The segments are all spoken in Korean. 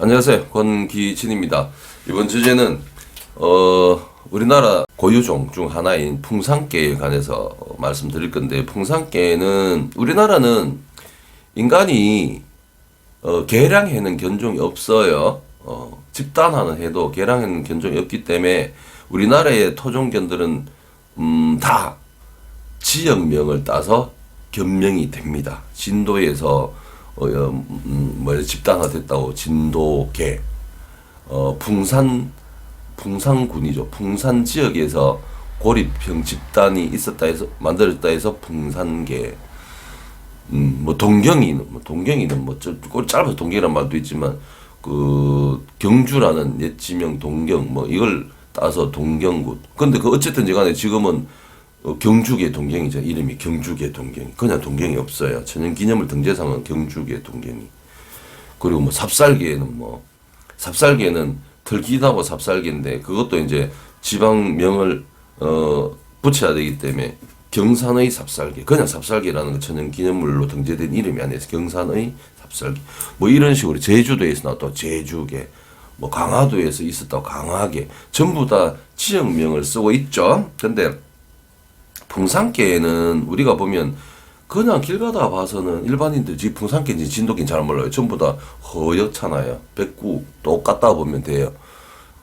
안녕하세요. 권기진입니다. 이번 주제는 어 우리나라 고유종 중 하나인 풍산개에 관해서 어, 말씀드릴 건데 풍산개는 우리나라는 인간이 어, 개량해는 견종이 없어요. 어, 집단화는 해도 개량해는 견종이 없기 때문에 우리나라의 토종견들은 음, 다 지역명을 따서 견명이 됩니다. 진도에서 어, 음, 뭐 집단화됐다고 진도개, 어, 풍산 풍산군이죠. 풍산 지역에서 고립형 집단이 있었다 해서 만들었다 해서 풍산개. 음, 뭐 동경이는 뭐 동경이는 뭐 저- 꼴 짧아서 동경이란 말도 있지만 그 경주라는 옛 지명 동경 뭐 이걸 따서 동경군. 근데 그 어쨌든지 간에 지금은 어, 경주계 동경이죠. 이름이 경주계 동경이. 그냥 동경이 없어요. 천연기념물 등재상은 경주계 동경이. 그리고 뭐 삽살개는 뭐 삽살개는 털기나고 삽살개인데 그것도 이제 지방명을 어 붙여야 되기 때문에 경산의 삽살개 그냥 삽살개라는 거 천연기념물로 등재된 이름이 아니에서 경산의 삽살개 뭐 이런 식으로 제주도에서 나왔다 제주개 뭐 강화도에서 있었다 강화개 전부 다 지역명을 쓰고 있죠 근데 풍산개는 우리가 보면 그냥 길 가다 봐서는 일반인들 지 풍산개인지 진돗개인지 잘 몰라요. 전부 다 허옇잖아요. 백구 똑같다 보면 돼요.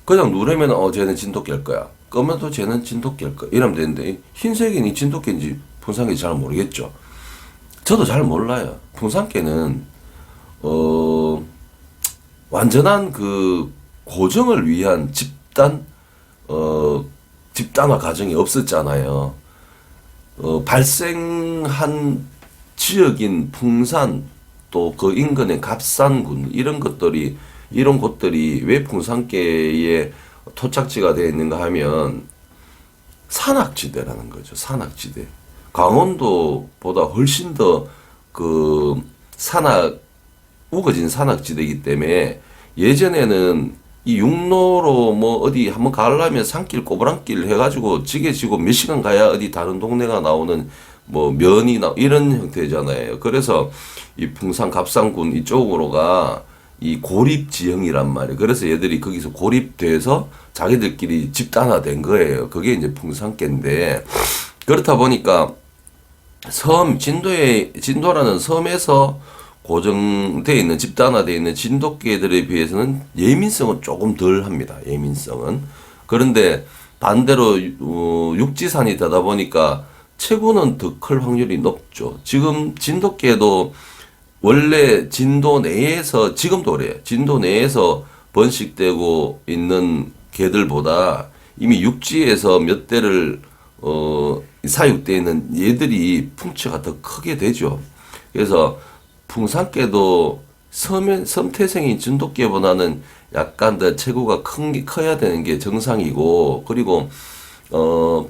그냥 누르면 어 쟤는 진돗개일 거야. 끄면 또 쟤는 진돗개일 거야. 이러면 되는데 흰색이니 진돗개인지 풍산개인지 잘 모르겠죠. 저도 잘 몰라요. 풍산개는 어 완전한 그 고정을 위한 집단 어 집단화 과정이 없었잖아요. 어, 발생한 지역인 풍산 또 그 인근의 갑산군 이런 것들이 이런 곳들이 왜 풍산계의 토착지가 되어 있는가 하면 산악지대라는 거죠. 산악지대. 강원도보다 훨씬 더 그 산악 우거진 산악지대이기 때문에 예전에는 이 육로로 뭐 어디 한번 가려면 산길 꼬부랑길 해가지고 지게 지고 몇 시간 가야 어디 다른 동네가 나오는 뭐 면이 나 이런 형태잖아요. 그래서 이 풍산 갑산군 이쪽으로가 이 고립 지형이란 말이에요. 그래서 얘들이 거기서 고립돼서 자기들끼리 집단화된 거예요. 그게 이제 풍산계인데 그렇다 보니까 섬 진도에 진도라는 섬에서 고정되어 있는 집단화되어 있는 진돗개들에 비해서는 예민성은 조금 덜 합니다. 예민성은 그런데 반대로 어, 육지산이 되다 보니까 체구는 더 클 확률이 높죠. 지금 진돗개도 원래 진도 내에서 지금도 그래요. 진도 내에서 번식되고 있는 개들보다 이미 육지에서 몇 대를 어 사육되어 있는 얘들이 풍치가 더 크게 되죠. 그래서 풍산개도 섬, 섬태생인 진돗개보다는 약간 더 체구가 큰 게 커야 되는 게 정상이고 그리고 어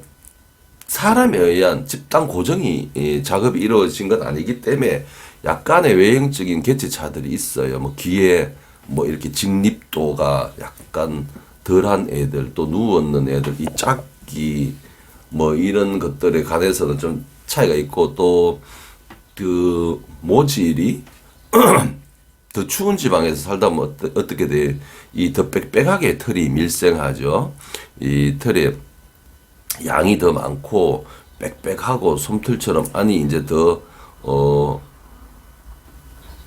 사람에 의한 집단 고정이 예, 작업이 이루어진 건 아니기 때문에 약간의 외형적인 개체차들이 있어요. 뭐 귀에 뭐 이렇게 직립도가 약간 덜한 애들 또 누웠는 애들 이 짝기 뭐 이런 것들에 관해서는 좀 차이가 있고 또 그 모질이 더 추운 지방에서 살다 보면 어떻게 돼? 이 더 빽빽하게 털이 밀생하죠. 이 털에 양이 더 많고 빽빽하고 솜털처럼 안이 이제 더 어,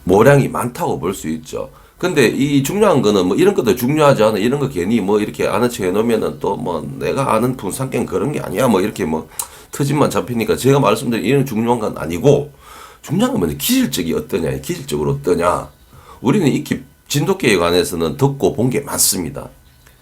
모량이 많다고 볼 수 있죠. 근데 이 중요한 거는 뭐 이런 것도 중요하지 않아. 이런 거 괜히 뭐 이렇게 아는 척 해놓으면은 또 뭐 내가 아는 분산경 그런 게 아니야. 뭐 이렇게 뭐 터집만 잡히니까 제가 말씀드린 이런 중요한 건 아니고 중요한 건. 기질적이 어떠냐. 기질적으로 어떠냐. 우리는 익히 진돗개에 관해서는 듣고 본 게 많습니다.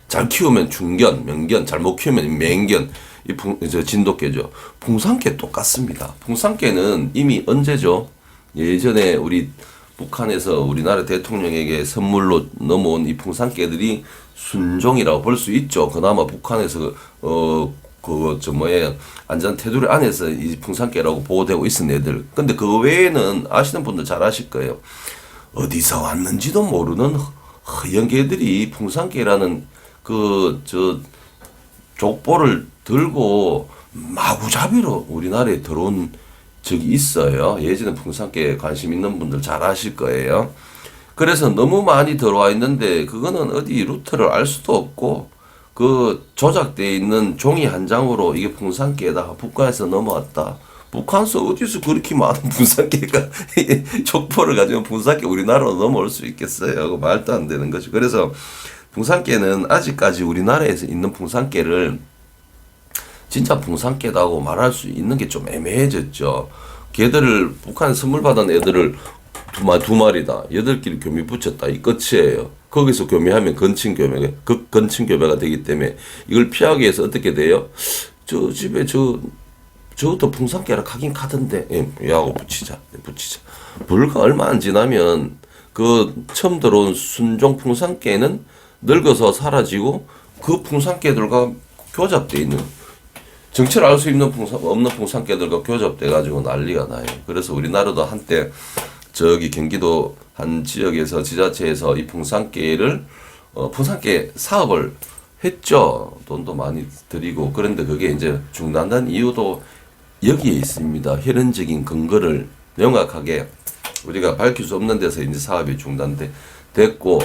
잘 키우면 중견, 명견, 잘 못 키우면 맹견. 이 풍, 저 진돗개죠. 풍산개 똑같습니다. 풍산개는 이미 언제죠? 예전에 우리 북한에서 우리나라 대통령에게 선물로 넘어온 이 풍산개들이 순종이라고 볼 수 있죠. 그나마 북한에서 어 그거 저 뭐예요 안전 테두리 안에서 이 풍산개라고 보호되고 있은 애들. 근데 그 외에는 아시는 분들 잘 아실 거예요. 어디서 왔는지도 모르는 허연 개들이 풍산개라는 그 저 족보를 들고 마구잡이로 우리나라에 들어온 적이 있어요. 예전에 풍산개에 관심 있는 분들 잘 아실 거예요. 그래서 너무 많이 들어와 있는데 그거는 어디 루트를 알 수도 없고 그 조작되어 있는 종이 한 장으로 이게 풍산개다 북한에서 넘어왔다. 북한서 어디서 그렇게 많은 풍산개가 족보를 가지고 풍산개 우리나라로 넘어올 수 있겠어요? 그 말도 안 되는 거죠. 그래서 풍산개는 아직까지 우리나라에서 있는 풍산개를 진짜 풍산개다고 말할 수 있는 게 좀 애매해졌죠. 걔들을 북한 선물 받은 애들을 두, 마, 두 마리다. 여덟끼리 교미 붙였다. 이 끝이에요. 거기서 교미하면 건친 교미가, 그 건친 교미가 되기 때문에 이걸 피하기 위해서 어떻게 돼요? 저 집에 저, 저것도 풍산개라 가긴 가던데. 예, 야하고 붙이자. 네, 붙이자. 불과 얼마 안 지나면 그 처음 들어온 순종 풍산개는 늙어서 사라지고 그 풍산개들과 교잡돼 있는 정체를 알 수 있는 풍산, 없는 풍산개들과 교접돼 가지고 난리가 나요. 그래서 우리나라도 한때 저기 경기도 한 지역에서 지자체에서 이 풍산개를 어, 풍산개 사업을 했죠. 돈도 많이 들이고 그런데 그게 이제 중단된 이유도 여기에 있습니다. 혈연적인 근거를 명확하게 우리가 밝힐 수 없는 데서 이제 사업이 중단돼 됐고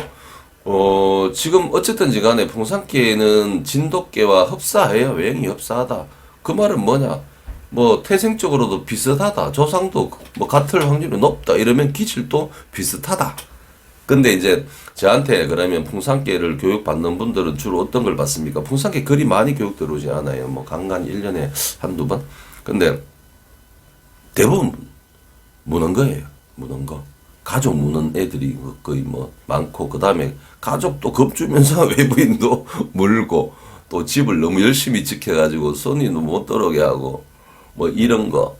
어 지금 어쨌든지 간에 풍산개는 진돗개와 흡사해요. 외형이 흡사하다. 그 말은 뭐냐? 뭐 태생적으로도 비슷하다. 조상도 뭐 같을 확률이 높다. 이러면 기질도 비슷하다. 근데 이제 저한테 그러면 풍산개를 교육받는 분들은 주로 어떤 걸 받습니까? 풍산개 그리 많이 교육 들어오지 않아요. 뭐 간간 1년에 한두 번. 근데 대부분 무는 거예요. 무는 거. 가족 무는 애들이 거의 뭐 많고 그다음에 가족도 겁주면서 외부인도 물고 또 집을 너무 열심히 지켜가지고 손님도 못 들어오게 하고 뭐 이런 거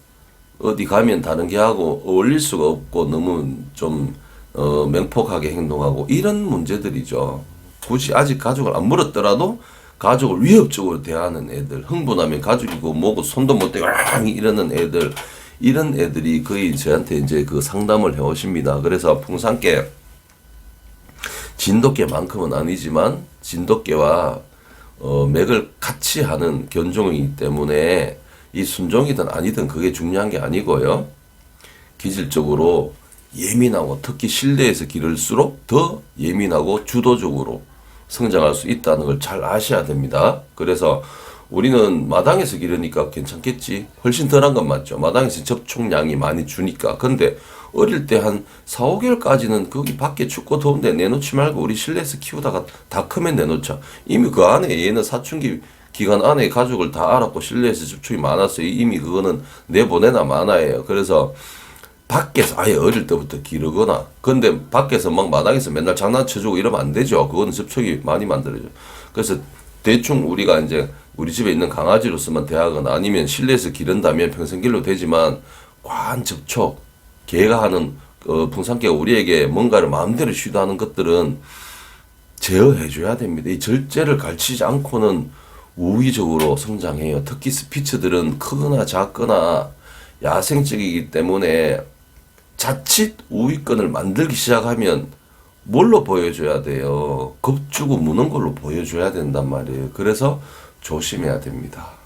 어디 가면 다른 게 하고 어울릴 수가 없고 너무 좀 어, 맹폭하게 행동하고 이런 문제들이죠. 굳이 아직 가족을 안 물었더라도 가족을 위협적으로 대하는 애들, 흥분하면 가족이고 뭐고 손도 못 대고 앙 이러는 애들, 이런 애들이 거의 저한테 이제 그 상담을 해 오십니다. 그래서 풍산개 진돗개만큼은 아니지만 진돗개와 어, 맥을 같이 하는 견종이기 때문에 이 순종이든 아니든 그게 중요한 게 아니고요. 기질적으로 예민하고 특히 실내에서 기를수록 더 예민하고 주도적으로 성장할 수 있다는 걸 잘 아셔야 됩니다. 그래서 우리는 마당에서 기르니까 괜찮겠지. 훨씬 덜한 건 맞죠. 마당에서 접촉량이 많이 주니까. 근데 어릴 때 한 4, 5개월까지는 거기 밖에 춥고 더운데 내놓지 말고 우리 실내에서 키우다가 다 크면 내놓자. 이미 그 안에 얘는 사춘기 기간 안에 가족을 다 알았고 실내에서 접촉이 많았어요. 이미 그거는 내보내나 마나예요. 그래서 밖에서 아예 어릴 때부터 기르거나 근데 밖에서 막 마당에서 맨날 장난쳐주고 이러면 안 되죠. 그거는 접촉이 많이 만들어져. 그래서 대충 우리가 이제 우리 집에 있는 강아지로서만 대하거나 아니면 실내에서 기른다면 평생길로 되지만 과한 접촉, 개가 하는 어, 풍산개가 우리에게 뭔가를 마음대로 시도하는 것들은 제어해줘야 됩니다. 이 절제를 가르치지 않고는 우위적으로 성장해요. 특히 스피츠들은 크거나 작거나 야생적이기 때문에 자칫 우위권을 만들기 시작하면 뭘로 보여줘야 돼요? 겁주고 무는 걸로 보여줘야 된단 말이에요. 그래서 조심해야 됩니다.